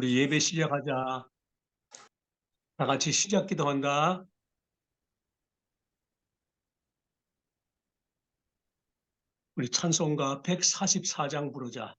우리 예배 시작하자. 다 같이 시작 기도한다. 우리 찬송가 144장 부르자.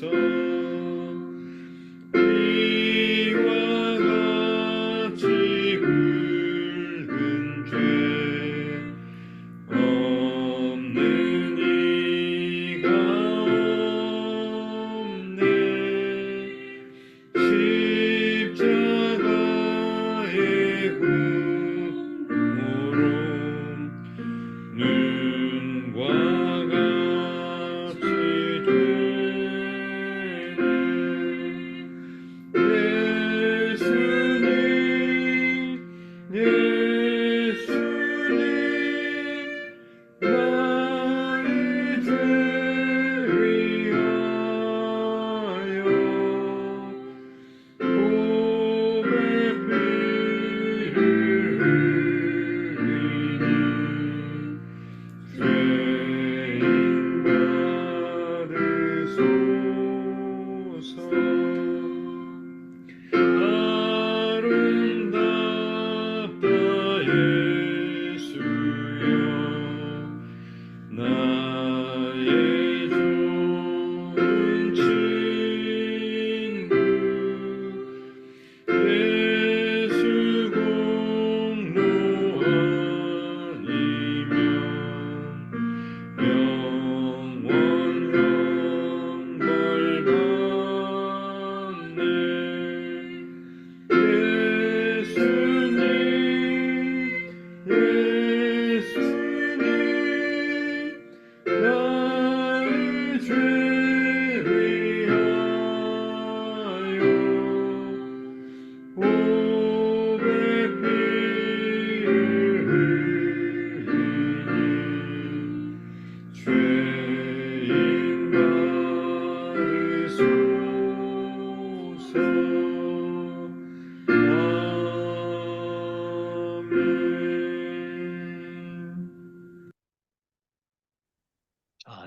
받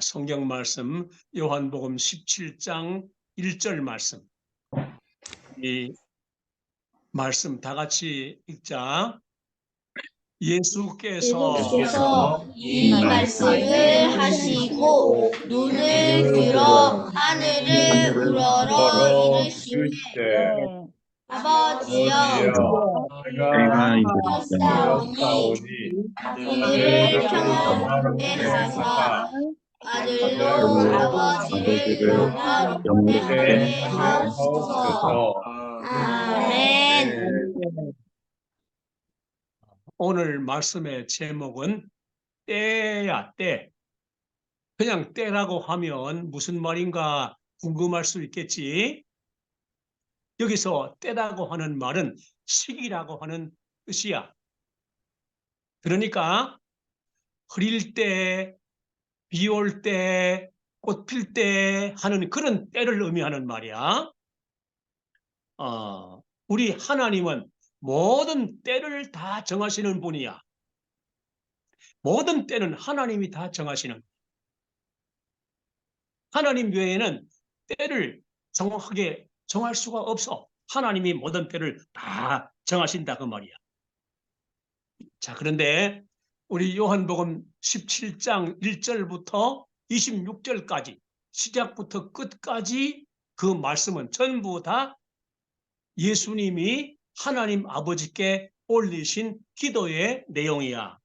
성경 말씀 요한복음 17장 1절 말씀. 이 말씀 다 같이 읽자. 예수께서 예수께서 이 말씀을 하시고 눈을 들어 하늘을 우러러 네. 아버지여 내가 이렇사오니 이를 평안하게 하사 아들로 아버지를 하옵소서 하옵소서 아멘 오늘 말씀의 제목은 때야 때. 그냥 때라고 하면 무슨 말인가 궁금할 수 있겠지. 여기서 때라고 하는 말은 시기라고 하는 뜻이야. 그러니까 흐릴 때, 비 올 때, 꽃 필 때 하는 그런 때를 의미하는 말이야. 어, 우리 하나님은 모든 때를 다 정하시는 분이야. 모든 때는 하나님이 다 정하시는. 하나님 외에는 때를 정확하게 정할 수가 없어. 하나님이 모든 때를 다 정하신다 그 말이야. 자, 그런데 우리 요한복음 17장 1절부터 26절까지 시작부터 끝까지 그 말씀은 전부 다 예수님이 하나님 아버지께 올리신 기도의 내용이야.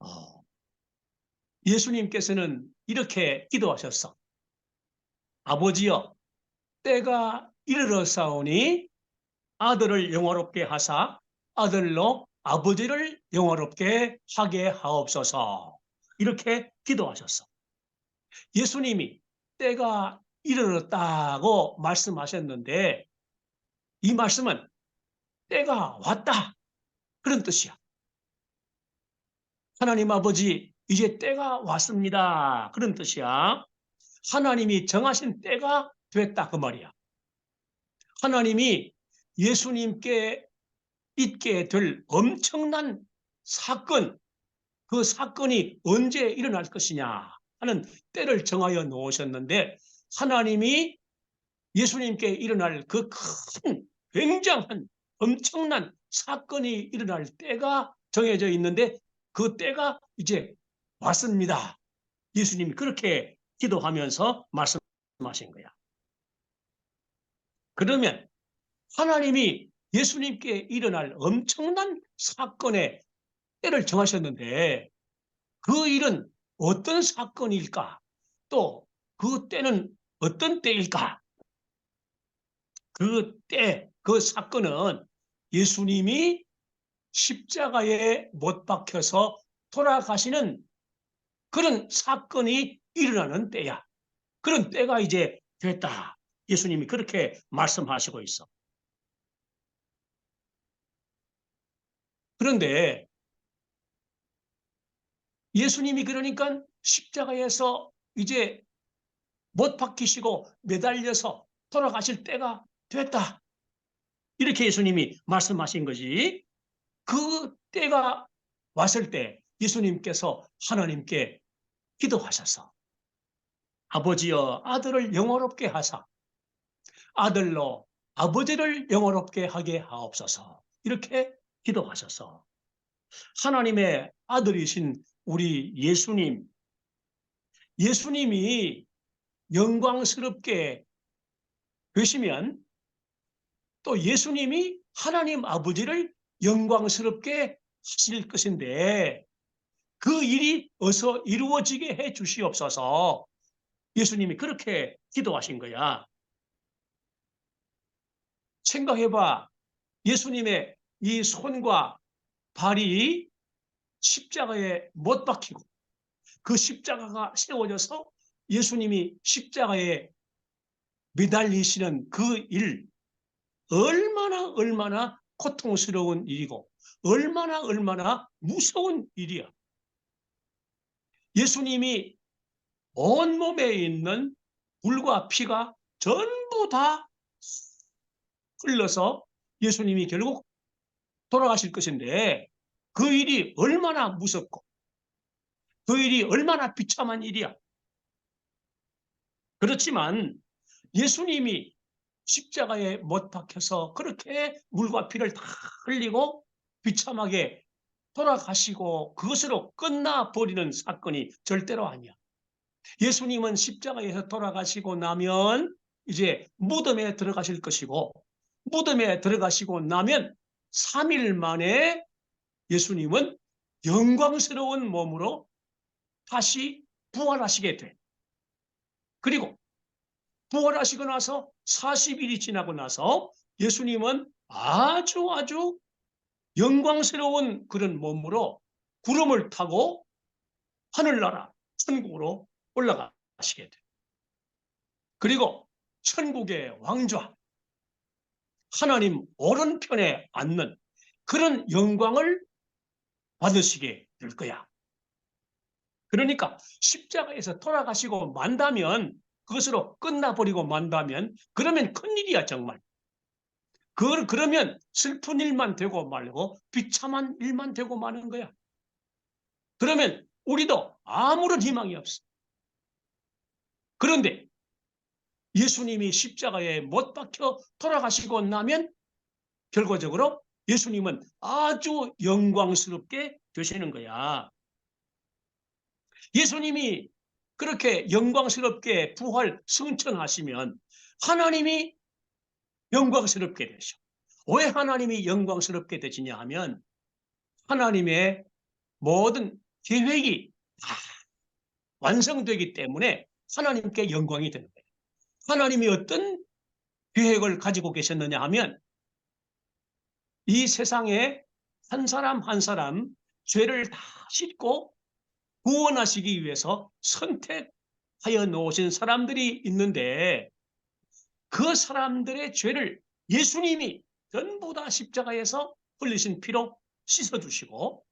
어, 예수님께서는 이렇게 기도하셨어. 아버지여, 때가 이르렀사오니 아들을 영화롭게 하사 아들로 아버지를 영화롭게 하게 하옵소서. 이렇게 기도하셨어. 예수님이 때가 이르렀다고 말씀하셨는데 이 말씀은 때가 왔다. 그런 뜻이야. 하나님 아버지, 이제 때가 왔습니다. 그런 뜻이야. 하나님이 정하신 때가 됐다. 그 말이야. 하나님이 예수님께 있게 될 엄청난 사건, 그 사건이 언제 일어날 것이냐 하는 때를 정하여 놓으셨는데 하나님이 예수님께 일어날 그 큰 굉장한 엄청난 사건이 일어날 때가 정해져 있는데 그 때가 이제 왔습니다. 예수님이 그렇게 기도하면서 말씀하신 거야. 그러면 하나님이 예수님께 일어날 엄청난 사건의 때를 정하셨는데 그 일은 어떤 사건일까? 또 그 때는 어떤 때일까? 그 때, 그 사건은 예수님이 십자가에 못 박혀서 돌아가시는 그런 사건이 일어나는 때야. 그런 때가 이제 됐다. 예수님이 그렇게 말씀하시고 있어. 그런데 예수님이 그러니까 십자가에서 이제 못 박히시고 매달려서 돌아가실 때가 됐다. 이렇게 예수님이 말씀하신 거지. 그 때가 왔을 때 예수님께서 하나님께 기도하셔서 아버지여 아들을 영원롭게 하사 아들로 아버지를 영원롭게 하게 하옵소서 이렇게 기도하셔서 하나님의 아들이신 우리 예수님 예수님이 영광스럽게 되시면 또 예수님이 하나님 아버지를 영광스럽게 하실 것인데 그 일이 어서 이루어지게 해 주시옵소서 예수님이 그렇게 기도하신 거야. 생각해봐. 예수님의 이 손과 발이 십자가에 못 박히고 그 십자가가 세워져서 예수님이 십자가에 매달리시는 그 일, 얼마나 얼마나 고통스러운 일이고 얼마나 얼마나 무서운 일이야. 예수님이 온몸에 있는 불과 피가 전부 다 흘러서 예수님이 결국 돌아가실 것인데 그 일이 얼마나 무섭고 그 일이 얼마나 비참한 일이야. 그렇지만 예수님이 십자가에 못 박혀서 그렇게 물과 피를 다 흘리고 비참하게 돌아가시고 그것으로 끝나버리는 사건이 절대로 아니야. 예수님은 십자가에서 돌아가시고 나면 이제 무덤에 들어가실 것이고 무덤에 들어가시고 나면 3일 만에 예수님은 영광스러운 몸으로 다시 부활하시게 돼. 그리고 부활하시고 나서 40일이 지나고 나서 예수님은 아주 아주 영광스러운 그런 몸으로 구름을 타고 하늘나라 천국으로 올라가시게 돼. 그리고 천국의 왕좌 하나님 오른편에 앉는 그런 영광을 받으시게 될 거야. 그러니까 십자가에서 돌아가시고 만다면 그것으로 끝나버리고 만다면 그러면 큰일이야 정말. 그걸 그러면 슬픈 일만 되고 말고 비참한 일만 되고 마는 거야. 그러면 우리도 아무런 희망이 없어. 그런데 예수님이 십자가에 못 박혀 돌아가시고 나면 결과적으로 예수님은 아주 영광스럽게 되시는 거야. 예수님이 그렇게 영광스럽게 부활 승천하시면 하나님이 영광스럽게 되셔. 왜 하나님이 영광스럽게 되시냐 하면 하나님의 모든 계획이 다 완성되기 때문에 하나님께 영광이 되는 거예요. 하나님이 어떤 계획을 가지고 계셨느냐 하면 이 세상에 한 사람 한 사람 죄를 다 씻고 구원하시기 위해서 선택하여 놓으신 사람들이 있는데 그 사람들의 죄를 예수님이 전부 다 십자가에서 흘리신 피로 씻어주시고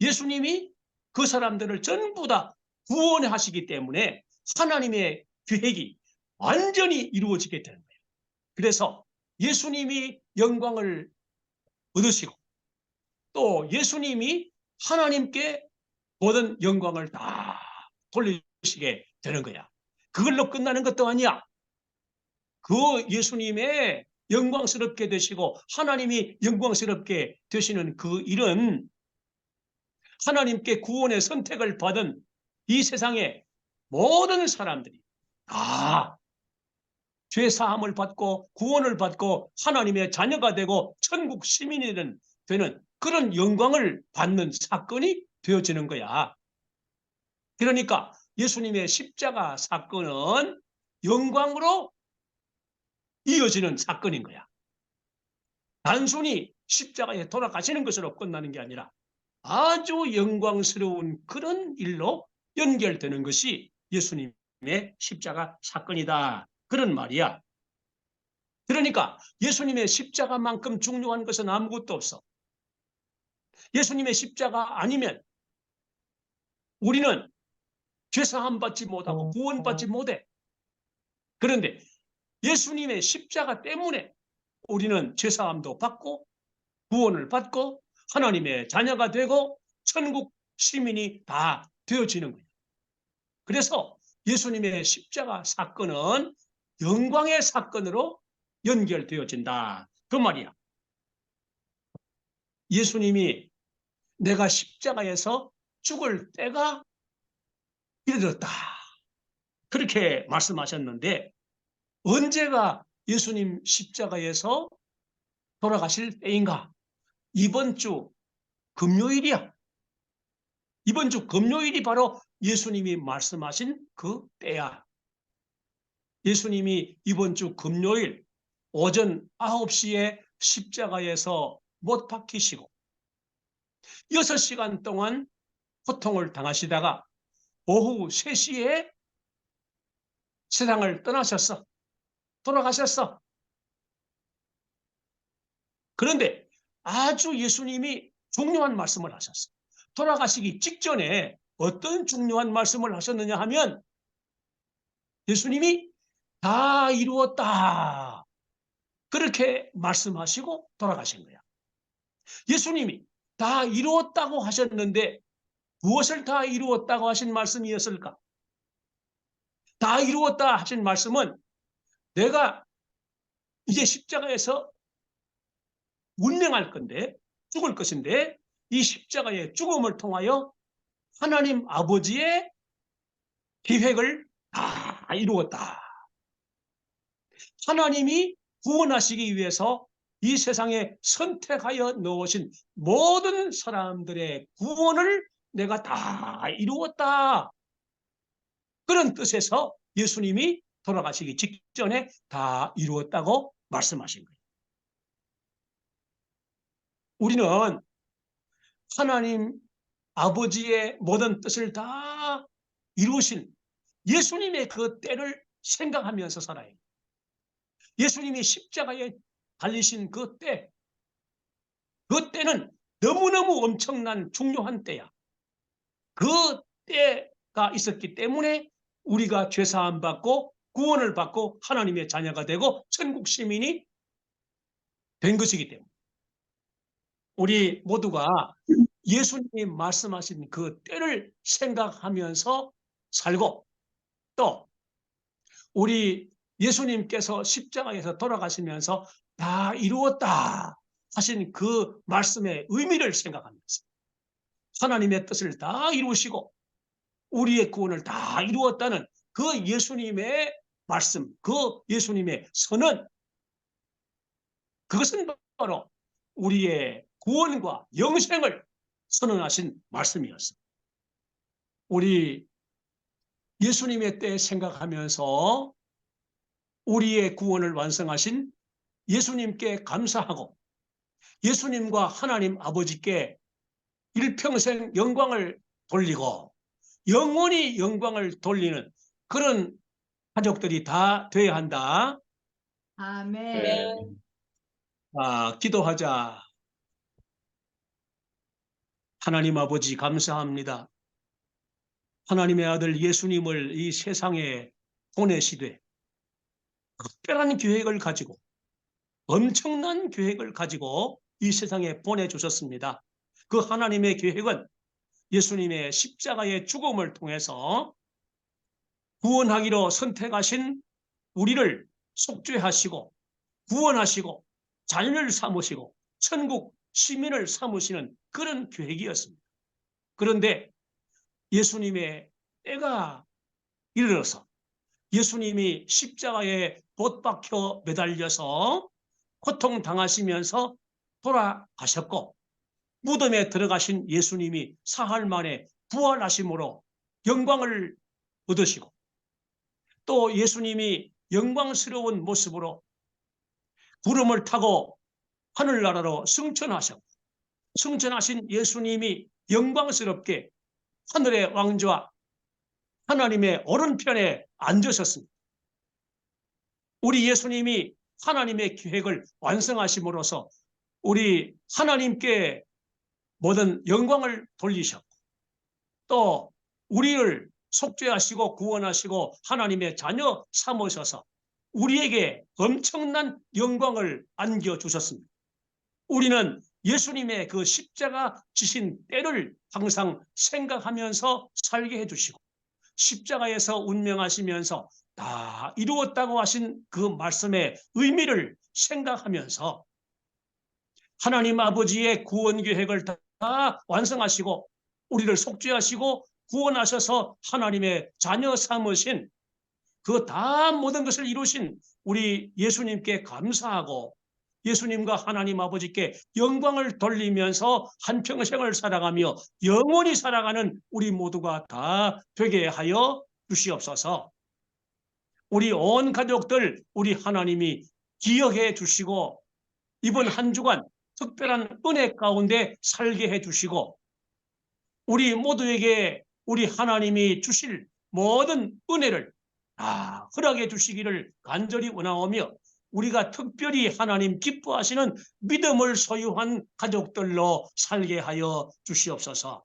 예수님이 그 사람들을 전부 다 구원하시기 때문에 하나님의 계획이 완전히 이루어지게 되는 거예요. 그래서 예수님이 영광을 얻으시고 또 예수님이 하나님께 모든 영광을 다 돌리시게 되는 거야. 그걸로 끝나는 것도 아니야. 그 예수님의 영광스럽게 되시고 하나님이 영광스럽게 되시는 그 일은 하나님께 구원의 선택을 받은 이 세상의 모든 사람들이 다 죄 사함을 받고 구원을 받고 하나님의 자녀가 되고 천국 시민이 되는, 되는 그런 영광을 받는 사건이 되어지는 거야. 그러니까 예수님의 십자가 사건은 영광으로 이어지는 사건인 거야. 단순히 십자가에 돌아가시는 것으로 끝나는 게 아니라 아주 영광스러운 그런 일로 연결되는 것이 예수님의 십자가 사건이다. 그런 말이야. 그러니까 예수님의 십자가만큼 중요한 것은 아무것도 없어. 예수님의 십자가 아니면 우리는 죄사함 받지 못하고 구원받지 못해. 그런데 예수님의 십자가 때문에 우리는 죄사함도 받고 구원을 받고 하나님의 자녀가 되고 천국 시민이 다 되어지는 거예요. 그래서 예수님의 십자가 사건은 영광의 사건으로 연결되어진다. 그 말이야. 예수님이 내가 십자가에서 죽을 때가 이르렀다. 그렇게 말씀하셨는데 언제가 예수님 십자가에서 돌아가실 때인가? 이번 주 금요일이야. 이번 주 금요일이 바로 예수님이 말씀하신 그 때야. 예수님이 이번 주 금요일 오전 9시에 십자가에서 못 박히시고 6시간 동안 고통을 당하시다가 오후 3시에 세상을 떠나셨어. 돌아가셨어. 그런데 아주 예수님이 중요한 말씀을 하셨어. 돌아가시기 직전에 어떤 중요한 말씀을 하셨느냐 하면 예수님이 다 이루었다. 그렇게 말씀하시고 돌아가신 거야. 예수님이 다 이루었다고 하셨는데 무엇을 다 이루었다고 하신 말씀이었을까? 다 이루었다 하신 말씀은 내가 이제 십자가에서 운명할 건데 죽을 것인데 이 십자가의 죽음을 통하여 하나님 아버지의 계획을 다 이루었다. 하나님이 구원하시기 위해서 이 세상에 선택하여 놓으신 모든 사람들의 구원을 내가 다 이루었다. 그런 뜻에서 예수님이 돌아가시기 직전에 다 이루었다고 말씀하신 거예요. 우리는 하나님 아버지의 모든 뜻을 다 이루신 예수님의 그 때를 생각하면서 살아요. 예수님이 십자가에 달리신 그 때, 그 때는 너무너무 엄청난 중요한 때야. 그 때가 있었기 때문에 우리가 죄사함 받고 구원을 받고 하나님의 자녀가 되고 천국 시민이 된 것이기 때문에 우리 모두가 예수님이 말씀하신 그 때를 생각하면서 살고 또 우리 예수님께서 십자가에서 돌아가시면서 다 이루었다 하신 그 말씀의 의미를 생각하면서 하나님의 뜻을 다 이루시고 우리의 구원을 다 이루었다는 그 예수님의 말씀, 그 예수님의 선언 그것은 바로 우리의 구원과 영생을 선언하신 말씀이었습니다. 우리 예수님의 때 생각하면서 우리의 구원을 완성하신 예수님께 감사하고 예수님과 하나님 아버지께 일평생 영광을 돌리고 영원히 영광을 돌리는 그런 가족들이 다 돼야 한다. 아멘. 아, 기도하자. 하나님 아버지 감사합니다. 하나님의 아들 예수님을 이 세상에 보내시되 특별한 계획을 가지고 엄청난 계획을 가지고 이 세상에 보내주셨습니다. 그 하나님의 계획은 예수님의 십자가의 죽음을 통해서 구원하기로 선택하신 우리를 속죄하시고 구원하시고 자녀를 삼으시고 천국 시민을 삼으시는 그런 계획이었습니다. 그런데 예수님의 때가 이르러서 예수님이 십자가에 못 박혀 매달려서 고통당하시면서 돌아가셨고 무덤에 들어가신 예수님이 사흘 만에 부활하심으로 영광을 얻으시고 또 예수님이 영광스러운 모습으로 구름을 타고 하늘나라로 승천하셨고 승천하신 예수님이 영광스럽게 하늘의 왕좌 하나님의 오른편에 앉으셨습니다. 우리 예수님이 하나님의 계획을 완성하심으로써 우리 하나님께 모든 영광을 돌리셨고 또 우리를 속죄하시고 구원하시고 하나님의 자녀 삼으셔서 우리에게 엄청난 영광을 안겨주셨습니다. 우리는 예수님의 그 십자가 지신 때를 항상 생각하면서 살게 해주시고 십자가에서 운명하시면서 다 이루었다고 하신 그 말씀의 의미를 생각하면서 하나님 아버지의 구원 계획을 다 완성하시고 우리를 속죄하시고 구원하셔서 하나님의 자녀 삼으신 그 다 모든 것을 이루신 우리 예수님께 감사하고 예수님과 하나님 아버지께 영광을 돌리면서 한평생을 살아가며 영원히 살아가는 우리 모두가 다 되게 하여 주시옵소서. 우리 온 가족들 우리 하나님이 기억해 주시고 이번 한 주간 특별한 은혜 가운데 살게 해 주시고 우리 모두에게 우리 하나님이 주실 모든 은혜를 다 허락해 주시기를 간절히 원하오며 우리가 특별히 하나님 기뻐하시는 믿음을 소유한 가족들로 살게 하여 주시옵소서.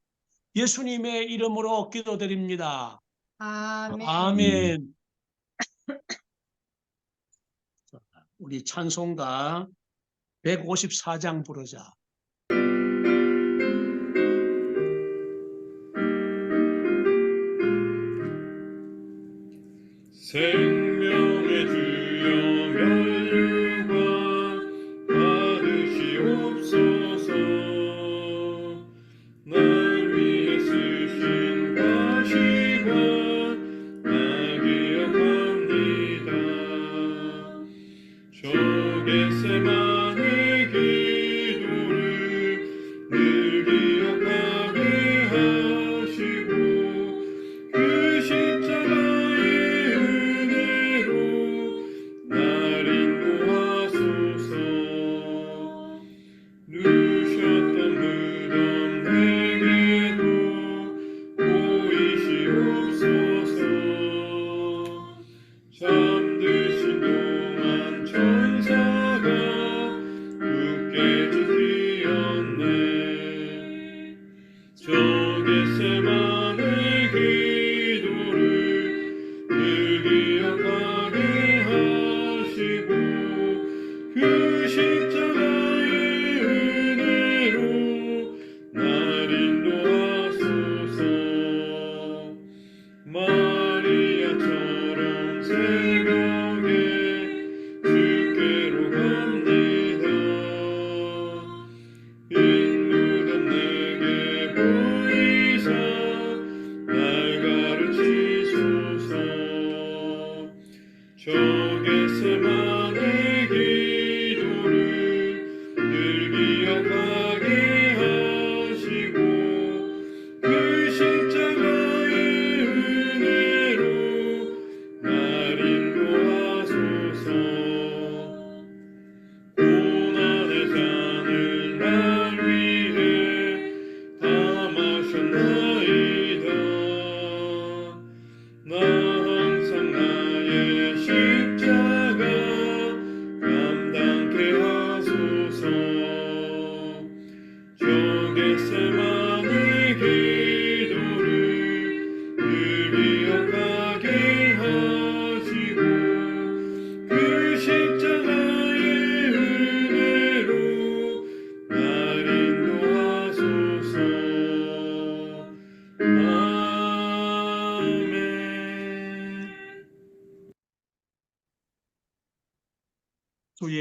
예수님의 이름으로 기도드립니다. 아멘. 아멘. 우리 찬송가 154장 부르자. 생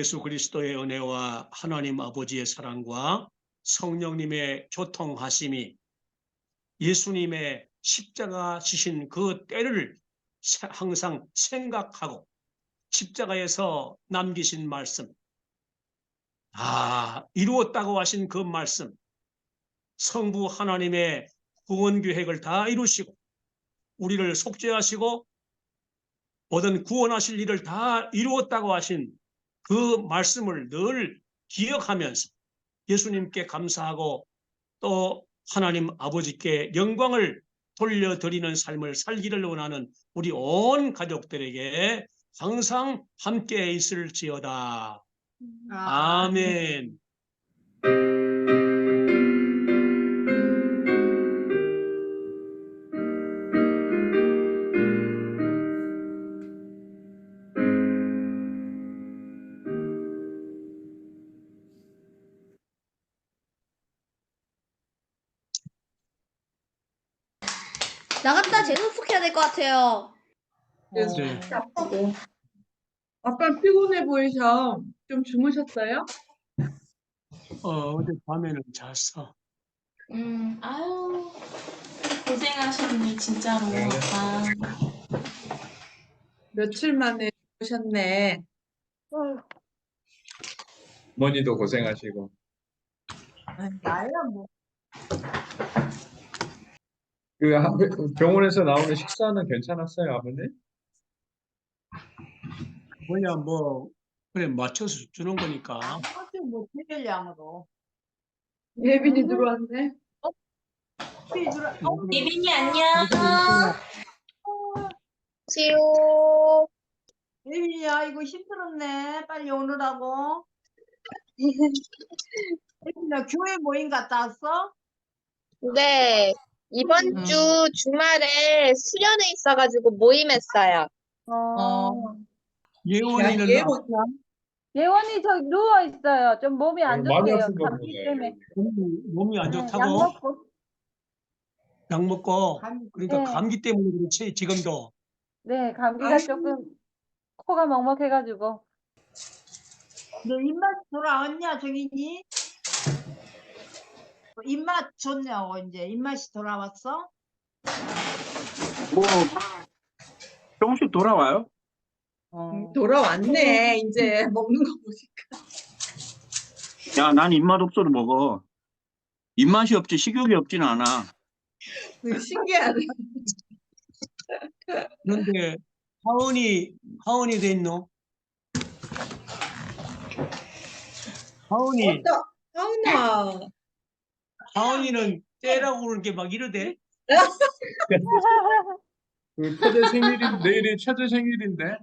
예수 그리스도의 은혜와 하나님 아버지의 사랑과 성령님의 교통하심이 예수님의 십자가 지신 그 때를 세- 항상 생각하고 십자가에서 남기신 말씀, 아, 이루었다고 하신 그 말씀, 성부 하나님의 구원 계획을 다 이루시고 우리를 속죄하시고 모든 구원하실 일을 다 이루었다고 하신 그 말씀을 늘 기억하면서 예수님께 감사하고 또 하나님 아버지께 영광을 돌려드리는 삶을 살기를 원하는 우리 온 가족들에게 항상 함께 있을지어다. 아멘. 나갔 될 것 같아요. 네. 아빠 피곤해 보이셔. 좀 주무셨어요? 어, 어제 밤에는 잤어. 음, 아유, 고생하셨네, 진짜로. 아, 며칠 만에 주무셨네. 어머니도 고생하시고 아, 나야 뭐. 그 하- 병원에서 나오는 식사는 괜찮았어요 아버님? 뭐냐, 뭐, 그래, 맞춰서 주는 거니까. 어제 뭐 태결량으로. 예빈이 들어왔네. 예빈이 들어. 어, 예빈이 안녕. 지우. 예빈이야 이거 힘들었네. 빨리 오느라고. 예빈아 교회 모임 갔다 왔어? 네. 이번 음. 주 주말에 수련회 있어가지고 모임했어요. 어. 예원이는 예원이 저 누워 있어요. 좀 몸이 안 많이 좋대요. 감기 보네. 때문에. 몸이, 몸이 안 네, 약 좋다고 먹고. 약 먹고 감기. 그러니까 네. 감기 때문에 그렇지 지금도 네, 감기가 아이고. 조금 코가 먹먹해가지고. 너 입맛 돌아왔냐 정인이? 입맛 좋냐고 이제 입맛이 돌아왔어? 뭐 조금씩 돌아와요. 음, 돌아왔네 이제 먹는 거 보니까 야, 난 입맛 없어도 먹어. 입맛이 없지 식욕이 없진 않아. 신기하네. 그런데 하은이 하은이 돼 있노? 하은이 어떠? 하은아. 하은이는 때라고 그러는 게막 이러대. 그 처제 생일이 내일이 처제 생일인데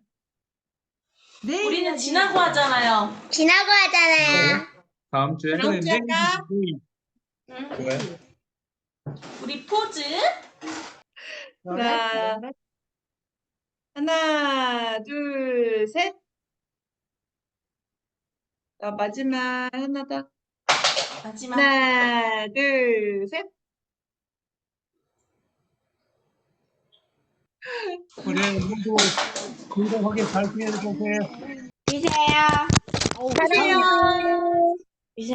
내일 우리는 지나고 하잖아요. 지나고 하잖아요. 다음 주에 그래, 내일, 내일. 응? 그래 우리 포즈. 자, 하나, 둘, 셋. 자, 마지막 하나 더. 마지막. 하나, 둘, 셋. 그래 모두 건강하게 잘 지내보세요. 주세요. 안녕.